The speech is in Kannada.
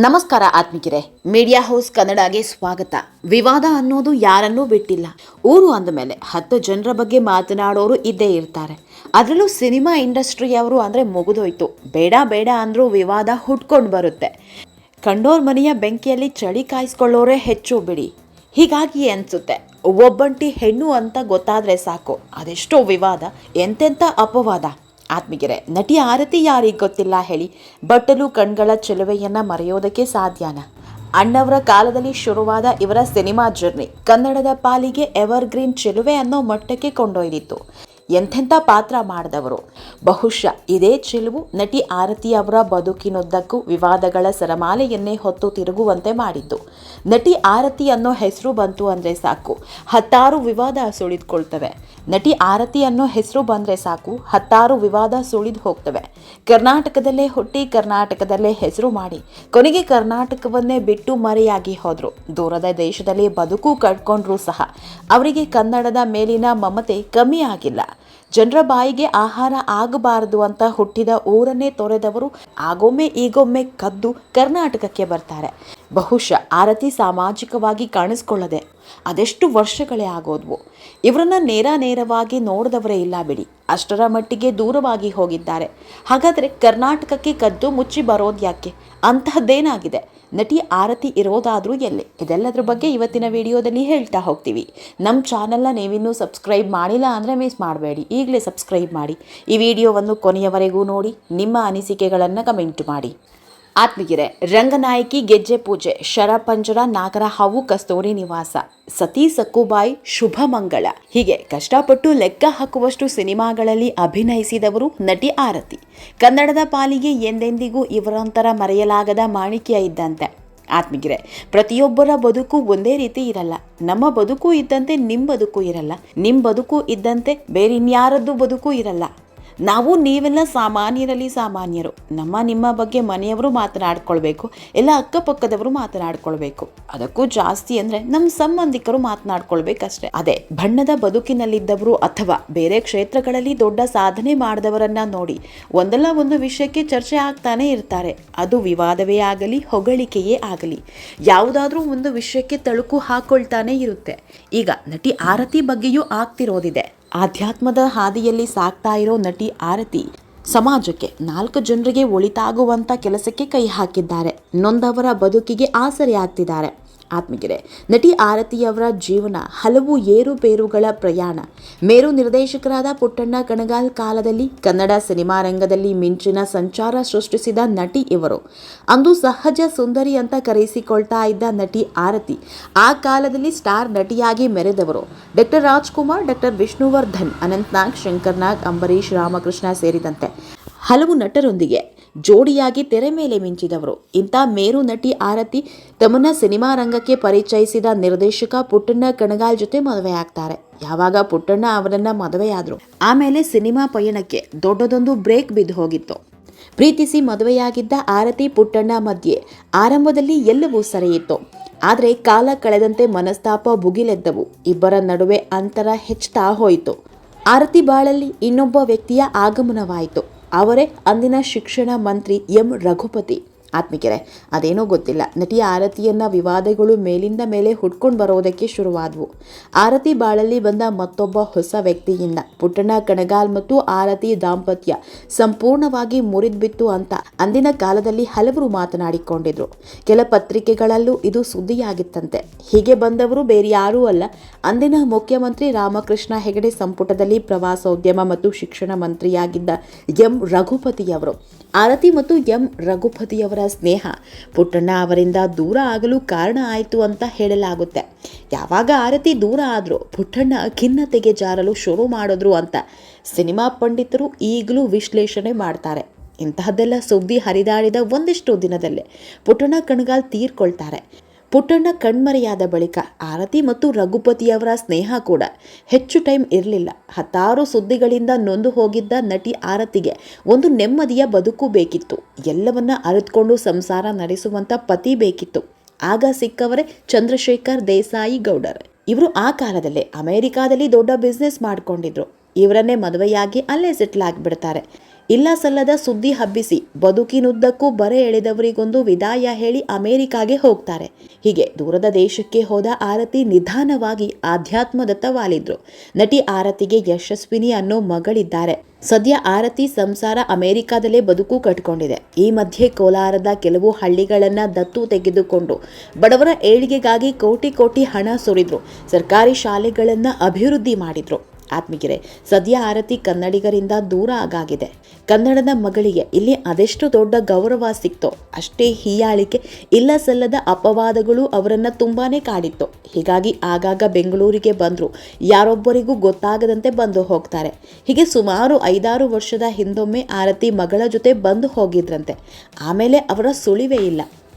ನಮಸ್ಕಾರ ಆತ್ಮಿಕರೇ ಮೀಡಿಯಾ ಹೌಸ್ ಕನ್ನಡಗೆ ಸ್ವಾಗತ. ವಿವಾದ ಅನ್ನೋದು ಯಾರನ್ನೂ ಬಿಟ್ಟಿಲ್ಲ. ಊರು ಅಂದಮೇಲೆ ಹತ್ತು ಜನರ ಬಗ್ಗೆ ಮಾತನಾಡೋರು ಇದ್ದೇ ಇರ್ತಾರೆ. ಅದರಲ್ಲೂ ಸಿನಿಮಾ ಇಂಡಸ್ಟ್ರಿಯವರು ಅಂದರೆ ಮುಗಿದೋಯ್ತು. ಬೇಡ ಬೇಡ ಅಂದರೂ ವಿವಾದ ಹುಟ್ಕೊಂಡು ಬರುತ್ತೆ. ಕಂಡೋರ್ ಮನೆಯ ಬೆಂಕಿಯಲ್ಲಿ ಚಳಿ ಕಾಯಿಸ್ಕೊಳ್ಳೋರೇ ಹೆಚ್ಚು ಬಿಡಿ. ಹೀಗಾಗಿ ಅನಿಸುತ್ತೆ, ಒಬ್ಬಂಟಿ ಹೆಣ್ಣು ಅಂತ ಗೊತ್ತಾದರೆ ಸಾಕು. ಅದೆಷ್ಟೋ ವಿವಾದ, ಎಂತೆಂಥ ಅಪವಾದ. ಆತ್ಮಿಗೆರೆ ನಟಿ ಆರತಿ ಯಾರಿಗೆ ಗೊತ್ತಿಲ್ಲ ಹೇಳಿ, ಬಟ್ಟಲು ಕಣ್ಗಳ ಚೆಲುವೆಯನ್ನ ಮರೆಯೋದಕ್ಕೆ ಸಾಧ್ಯನ? ಅಣ್ಣವರ ಕಾಲದಲ್ಲಿ ಶುರುವಾದ ಇವರ ಸಿನಿಮಾ ಜರ್ನಿ ಕನ್ನಡದ ಪಾಲಿಗೆ ಎವರ್ಗ್ರೀನ್ ಚೆಲುವೆ ಅನ್ನೋ ಮಟ್ಟಕ್ಕೆ ಕೊಂಡೊಯ್ದಿತ್ತು. ಎಂಥೆಂಥ ಪಾತ್ರ ಮಾಡಿದವರು. ಬಹುಶಃ ಇದೇ ಚೆಲುವು ನಟಿ ಆರತಿ ಅವರ ಬದುಕಿನುದ್ದಕ್ಕೂ ವಿವಾದಗಳ ಸರಮಾಲೆಯನ್ನೇ ಹೊತ್ತು ತಿರುಗುವಂತೆ ಮಾಡಿದ್ದು. ನಟಿ ಆರತಿ ಅನ್ನೋ ಹೆಸರು ಬಂತು ಅಂದರೆ ಸಾಕು, ಹತ್ತಾರು ವಿವಾದ ಸುಳಿದುಕೊಳ್ತವೆ. ನಟಿ ಆರತಿ ಅನ್ನೋ ಹೆಸರು ಬಂದರೆ ಸಾಕು, ಹತ್ತಾರು ವಿವಾದ ಸುಳಿದು ಹೋಗ್ತವೆ. ಕರ್ನಾಟಕದಲ್ಲೇ ಹುಟ್ಟಿ ಕರ್ನಾಟಕದಲ್ಲೇ ಹೆಸರು ಮಾಡಿ, ಕೊನೆಗೆ ಕರ್ನಾಟಕವನ್ನೇ ಬಿಟ್ಟು ಮರೆಯಾಗಿ ಹೋದರು. ದೂರದ ದೇಶದಲ್ಲಿ ಬದುಕು ಕಟ್ಕೊಂಡ್ರೂ ಸಹ ಅವರಿಗೆ ಕನ್ನಡದ ಮೇಲಿನ ಮಮತೆ ಕಮ್ಮಿ ಆಗಿಲ್ಲ. ಜನರ ಬಾಯಿಗೆ ಆಹಾರ ಆಗಬಾರದು ಅಂತ ಹುಟ್ಟಿದ ಊರನ್ನೇ ತೊರೆದವರು ಆಗೊಮ್ಮೆ ಈಗೊಮ್ಮೆ ಕದ್ದು ಕರ್ನಾಟಕಕ್ಕೆ ಬರ್ತಾರೆ. ಬಹುಶಃ ಆರತಿ ಸಾಮಾಜಿಕವಾಗಿ ಕಾಣಿಸ್ಕೊಳ್ಳದೆ ಅದೆಷ್ಟು ವರ್ಷಗಳೇ ಆಗೋದ್ವು. ಇವರನ್ನ ನೇರ ನೇರವಾಗಿ ನೋಡಿದವರೇ ಇಲ್ಲ ಬಿಡಿ. ಅಷ್ಟರ ಮಟ್ಟಿಗೆ ದೂರವಾಗಿ ಹೋಗಿದ್ದಾರೆ. ಹಾಗಾದರೆ ಕರ್ನಾಟಕಕ್ಕೆ ಕದ್ದು ಮುಚ್ಚಿ ಬರೋದು ಯಾಕೆ? ಅಂತಹದ್ದೇನಾಗಿದೆ? ನಟಿ ಆರತಿ ಇರೋದಾದರೂ ಎಲ್ಲಿ? ಇದೆಲ್ಲದರ ಬಗ್ಗೆ ಇವತ್ತಿನ ವಿಡಿಯೋದಲ್ಲಿ ಹೇಳ್ತಾ ಹೋಗ್ತೀವಿ. ನಮ್ಮ ಚಾನಲ್ನ ನೀವಿನ್ನೂ ಸಬ್ಸ್ಕ್ರೈಬ್ ಮಾಡಿಲ್ಲ ಅಂದರೆ ಮಿಸ್ ಮಾಡಬೇಡಿ. ಈಗಲೇ ಸಬ್ಸ್ಕ್ರೈಬ್ ಮಾಡಿ. ಈ ವಿಡಿಯೋವನ್ನು ಕೊನೆಯವರೆಗೂ ನೋಡಿ. ನಿಮ್ಮ ಅನಿಸಿಕೆಗಳನ್ನು ಕಮೆಂಟ್ ಮಾಡಿ. ಆತ್ಮಗಿರೆ ರಂಗನಾಯಕಿ ಗೆಜ್ಜೆ ಪೂಜೆ, ಶರಪಂಜರ, ನಾಗರ ಹಾವು, ಕಸ್ತೂರಿ ನಿವಾಸ, ಸತಿ ಸಕ್ಕುಬಾಯಿ, ಶುಭ ಮಂಗಳ. ಹೀಗೆ ಕಷ್ಟಪಟ್ಟು ಲೆಕ್ಕ ಹಾಕುವಷ್ಟು ಸಿನಿಮಾಗಳಲ್ಲಿ ಅಭಿನಯಿಸಿದವರು ನಟಿ ಆರತಿ. ಕನ್ನಡದ ಪಾಲಿಗೆ ಎಂದೆಂದಿಗೂ ಇವರೊಂಥರ ಮರೆಯಲಾಗದ ಮಾಣಿಕ್ಯ ಇದ್ದಂತೆ. ಆತ್ಮಗಿರೆ ಪ್ರತಿಯೊಬ್ಬರ ಬದುಕು ಒಂದೇ ರೀತಿ ಇರಲ್ಲ. ನಮ್ಮ ಬದುಕು ಇದ್ದಂತೆ ನಿಮ್ಮ ಬದುಕು ಇರಲ್ಲ. ನಿಮ್ಮ ಬದುಕು ಇದ್ದಂತೆ ಬೇರಿನ್ಯಾರದ್ದು ಬದುಕು ಇರಲ್ಲ. ನಾವು ನೀವೆಲ್ಲ ಸಾಮಾನ್ಯರಲ್ಲಿ ಸಾಮಾನ್ಯರು. ನಮ್ಮ ನಿಮ್ಮ ಬಗ್ಗೆ ಮನೆಯವರು ಮಾತನಾಡ್ಕೊಳ್ಬೇಕು, ಎಲ್ಲ ಅಕ್ಕಪಕ್ಕದವರು ಮಾತನಾಡ್ಕೊಳ್ಬೇಕು. ಅದಕ್ಕೂ ಜಾಸ್ತಿ ಅಂದರೆ ನಮ್ಮ ಸಂಬಂಧಿಕರು ಮಾತನಾಡ್ಕೊಳ್ಬೇಕಷ್ಟೇ. ಅದೇ, ಬಣ್ಣದ ಬದುಕಿನಲ್ಲಿದ್ದವರು ಅಥವಾ ಬೇರೆ ಕ್ಷೇತ್ರಗಳಲ್ಲಿ ದೊಡ್ಡ ಸಾಧನೆ ಮಾಡಿದವರನ್ನ ನೋಡಿ, ಒಂದಲ್ಲ ಒಂದು ವಿಷಯಕ್ಕೆ ಚರ್ಚೆ ಆಗ್ತಾನೆ ಇರ್ತಾರೆ. ಅದು ವಿವಾದವೇ ಆಗಲಿ, ಹೊಗಳಿಕೆಯೇ ಆಗಲಿ. ಯಾವುದಾದ್ರೂ ಒಂದು ವಿಷಯಕ್ಕೆ ತಳುಕು ಹಾಕೊಳ್ತಾನೆ ಇರುತ್ತೆ. ಈಗ ನಟಿ ಆರತಿ ಬಗ್ಗೆಯೂ ಆಗ್ತಿರೋದಿದೆ. ಆಧ್ಯಾತ್ಮದ ಹಾದಿಯಲ್ಲಿ ಸಾಕ್ತಾ ಇರೋ ನಟಿ ಆರತಿ ಸಮಾಜಕ್ಕೆ ನಾಲ್ಕು ಜನರಿಗೆ ಒಳಿತಾಗುವಂತ ಕೆಲಸಕ್ಕೆ ಕೈ ಹಾಕಿದ್ದಾರೆ. ನೊಂದವರ ಬದುಕಿಗೆ ಆಸರೆ ಆಗ್ತಿದ್ದಾರೆ. ಆತ್ಮಗಿರೆ ನಟಿ ಆರತಿಯವರ ಜೀವನ ಹಲವು ಏರುಪೇರುಗಳ ಪ್ರಯಾಣ. ಮೇರು ನಿರ್ದೇಶಕರಾದ ಪುಟ್ಟಣ್ಣ ಕಣಗಾಲ್ ಕಾಲದಲ್ಲಿ ಕನ್ನಡ ಸಿನಿಮಾ ರಂಗದಲ್ಲಿ ಮಿಂಚಿನ ಸಂಚಾರ ಸೃಷ್ಟಿಸಿದ ನಟಿ ಇವರು. ಅಂದು ಸಹಜ ಸುಂದರಿ ಅಂತ ಕರೆಸಿಕೊಳ್ತಾ ಇದ್ದ ನಟಿ ಆರತಿ, ಆ ಕಾಲದಲ್ಲಿ ಸ್ಟಾರ್ ನಟಿಯಾಗಿ ಮೆರೆದವರು. ಡಾಕ್ಟರ್ ರಾಜ್ಕುಮಾರ್, ಡಾಕ್ಟರ್ ವಿಷ್ಣುವರ್ಧನ್, ಅನಂತ್ನಾಗ್, ಶಂಕರ್ನಾಗ್ ಅಂಬರೀಶ್ ರಾಮಕೃಷ್ಣ ಸೇರಿದಂತೆ ಹಲವು ನಟರೊಂದಿಗೆ ಜೋಡಿಯಾಗಿ ತೆರೆ ಮೇಲೆ ಮಿಂಚಿದವರು. ಇಂಥ ಮೇರು ನಟಿ ಆರತಿ ತಮ್ಮನ್ನ ಸಿನಿಮಾ ರಂಗಕ್ಕೆ ಪರಿಚಯಿಸಿದ ನಿರ್ದೇಶಕ ಪುಟ್ಟಣ್ಣ ಕಣಗಾಲ್ ಜೊತೆ ಮದುವೆ ಆಗ್ತಾರೆ ಯಾವಾಗ ಪುಟ್ಟಣ್ಣ ಅವರನ್ನ ಮದುವೆಯಾದ್ರು. ಆಮೇಲೆ ಸಿನಿಮಾ ಪಯಣಕ್ಕೆ ದೊಡ್ಡದೊಂದು ಬ್ರೇಕ್ ಬಿದ್ದು ಹೋಗಿತ್ತು. ಪ್ರೀತಿಸಿ ಮದುವೆಯಾಗಿದ್ದ ಆರತಿ ಪುಟ್ಟಣ್ಣ ಮಧ್ಯೆ ಆರಂಭದಲ್ಲಿ ಎಲ್ಲವೂ ಸರಿಯಿತ್ತು. ಆದರೆ ಕಾಲ ಕಳೆದಂತೆ ಮನಸ್ತಾಪ ಭುಗಿಲೆದ್ದವು. ಇಬ್ಬರ ನಡುವೆ ಅಂತರ ಹೆಚ್ಚುತ್ತಾ ಹೋಯಿತು. ಆರತಿ ಬಾಳಲ್ಲಿ ಇನ್ನೊಬ್ಬ ವ್ಯಕ್ತಿಯ ಆಗಮನವಾಯಿತು. ಅವರೇ ಅಂದಿನ ಶಿಕ್ಷಣ ಮಂತ್ರಿ ಎಂ ರಘುಪತಿ. ಆತ್ಮಿಕೆರೆ, ಅದೇನೋ ಗೊತ್ತಿಲ್ಲ. ನಟಿ ಆರತಿಯನ್ನ ವಿವಾದಗಳು ಮೇಲಿಂದ ಮೇಲೆ ಹುಡ್ಕೊಂಡು ಬರೋದಕ್ಕೆ ಶುರುವಾದವು. ಆರತಿ ಬಾಳಲ್ಲಿ ಬಂದ ಮತ್ತೊಬ್ಬ ಹೊಸ ವ್ಯಕ್ತಿಯಿಂದ. ಪುಟ್ಟಣ ಕಣಗಾಲ್ ಮತ್ತು ಆರತಿ ದಾಂಪತ್ಯ ಸಂಪೂರ್ಣವಾಗಿ ಮುರಿದ್ಬಿತ್ತು ಅಂತ ಅಂದಿನ ಕಾಲದಲ್ಲಿ ಹಲವರು ಮಾತನಾಡಿಕೊಂಡಿದ್ರು. ಕೆಲ ಪತ್ರಿಕೆಗಳಲ್ಲೂ ಇದು ಸುದ್ದಿಯಾಗಿತ್ತಂತೆ. ಹೀಗೆ ಬಂದವರು ಬೇರೆ ಯಾರೂ ಅಲ್ಲ. ಅಂದಿನ ಮುಖ್ಯಮಂತ್ರಿ ರಾಮಕೃಷ್ಣ ಹೆಗಡೆ ಸಂಪುಟದಲ್ಲಿ ಪ್ರವಾಸೋದ್ಯಮ ಮತ್ತು ಶಿಕ್ಷಣ ಮಂತ್ರಿಯಾಗಿದ್ದ ಎಂ ರಘುಪತಿಯವರು. ಆರತಿ ಮತ್ತು ಎಂ ರಘುಪತಿಯವರ ಸ್ನೇಹ. ಪುಟ್ಟಣ್ಣ ಅವರಿಂದ ದೂರ ಆಗಲು ಕಾರಣ ಆಯಿತು ಅಂತ ಹೇಳಲಾಗುತ್ತೆ. ಯಾವಾಗ ಆರತಿ ದೂರ ಆದರೂ ಪುಟ್ಟಣ್ಣ ಖಿನ್ನತೆಗೆ ಜಾರಲು ಶುರು ಮಾಡಿದ್ರು ಅಂತ ಸಿನಿಮಾ ಪಂಡಿತರು ಈಗಲೂ ವಿಶ್ಲೇಷಣೆ ಮಾಡ್ತಾರೆ. ಇಂತಹದ್ದೆಲ್ಲ ಸುದ್ದಿ ಹರಿದಾಡಿದ ಒಂದಿಷ್ಟು ದಿನದಲ್ಲೇ ಪುಟ್ಟಣ್ಣ ಕಣ್ಗಾಲ್ ತೀರ್ಕೊಳ್ತಾರೆ. ಪುಟ್ಟಣ್ಣ ಕಣ್ಮರೆಯಾದ ಬಳಿಕ ಆರತಿ ಮತ್ತು ರಘುಪತಿಯವರ ಸ್ನೇಹ ಕೂಡ ಹೆಚ್ಚು ಟೈಮ್ ಇರಲಿಲ್ಲ. ಹತ್ತಾರು ಸುದ್ದಿಗಳಿಂದ ನೊಂದು ಹೋಗಿದ್ದ ನಟಿ ಆರತಿಗೆ ಒಂದು ನೆಮ್ಮದಿಯ ಬದುಕು ಬೇಕಿತ್ತು. ಎಲ್ಲವನ್ನ ಅರಿತುಕೊಂಡು ಸಂಸಾರ ನಡೆಸುವಂಥ ಪತಿ ಬೇಕಿತ್ತು. ಆಗ ಸಿಕ್ಕವರೇ ಚಂದ್ರಶೇಖರ್ ದೇಸಾಯಿ ಗೌಡರ್. ಇವರು ಆ ಕಾಲದಲ್ಲೇ ಅಮೆರಿಕಾದಲ್ಲಿ ದೊಡ್ಡ ಬಿಸ್ನೆಸ್ ಮಾಡಿಕೊಂಡಿದ್ರು. ಇವರನ್ನೇ ಮದುವೆಯಾಗಿ ಅಲ್ಲೇ ಸೆಟ್ಲ್ ಆಗಿಬಿಡ್ತಾರೆ. ಇಲ್ಲ ಸಲ್ಲದ ಸುದ್ದಿ ಹಬ್ಬಿಸಿ ಬದುಕಿನುದ್ದಕ್ಕೂ ಬರೆ ಎಳೆದವರಿಗೊಂದು ವಿದಾಯ ಹೇಳಿ ಅಮೆರಿಕಾಗೆ ಹೋಗ್ತಾರೆ. ಹೀಗೆ ದೂರದ ದೇಶಕ್ಕೆ ಹೋದ ಆರತಿ ನಿಧಾನವಾಗಿ ಆಧ್ಯಾತ್ಮದತ್ತ ವಾಲಿದ್ರು. ನಟಿ ಆರತಿಗೆ ಯಶಸ್ವಿನಿ ಅನ್ನೋ ಮಗಳಿದ್ದಾರೆ. ಸದ್ಯ ಆರತಿ ಸಂಸಾರ ಅಮೆರಿಕಾದಲ್ಲೇ ಬದುಕು ಕಟ್ಕೊಂಡಿದೆ. ಈ ಮಧ್ಯೆ ಕೋಲಾರದ ಕೆಲವು ಹಳ್ಳಿಗಳನ್ನ ದತ್ತು ತೆಗೆದುಕೊಂಡು ಬಡವರ ಏಳಿಗೆಗಾಗಿ ಕೋಟಿ ಕೋಟಿ ಹಣ ಸುರಿದ್ರು. ಸರ್ಕಾರಿ ಶಾಲೆಗಳನ್ನ ಅಭಿವೃದ್ಧಿ ಮಾಡಿದ್ರು. ಆತ್ಮಿಗೆರೆ ಸದ್ಯ ಆರತಿ ಕನ್ನಡಿಗರಿಂದ ದೂರ ಆಗಾಗಿದೆ. ಕನ್ನಡದ ಮಗಳಿಗೆ ಇಲ್ಲಿ ಅದೆಷ್ಟು ದೊಡ್ಡ ಗೌರವ ಸಿಕ್ತೋ, ಅಷ್ಟೇ ಹೀಯಾಳಿಕೆ ಇಲ್ಲ ಸಲ್ಲದ ಅಪವಾದಗಳು ಅವರನ್ನು ತುಂಬಾನೇ ಕಾಡಿತ್ತು. ಹೀಗಾಗಿ ಆಗಾಗ ಬೆಂಗಳೂರಿಗೆ ಬಂದರು, ಯಾರೊಬ್ಬರಿಗೂ ಗೊತ್ತಾಗದಂತೆ ಬಂದು ಹೋಗ್ತಾರೆ. ಹೀಗೆ ಸುಮಾರು ಐದಾರು ವರ್ಷದ ಹಿಂದೊಮ್ಮೆ ಆರತಿ ಮಗಳ ಜೊತೆ ಬಂದು ಹೋಗಿದ್ರಂತೆ. ಆಮೇಲೆ ಅವರ ಸುಳಿವೇ ಇಲ್ಲ.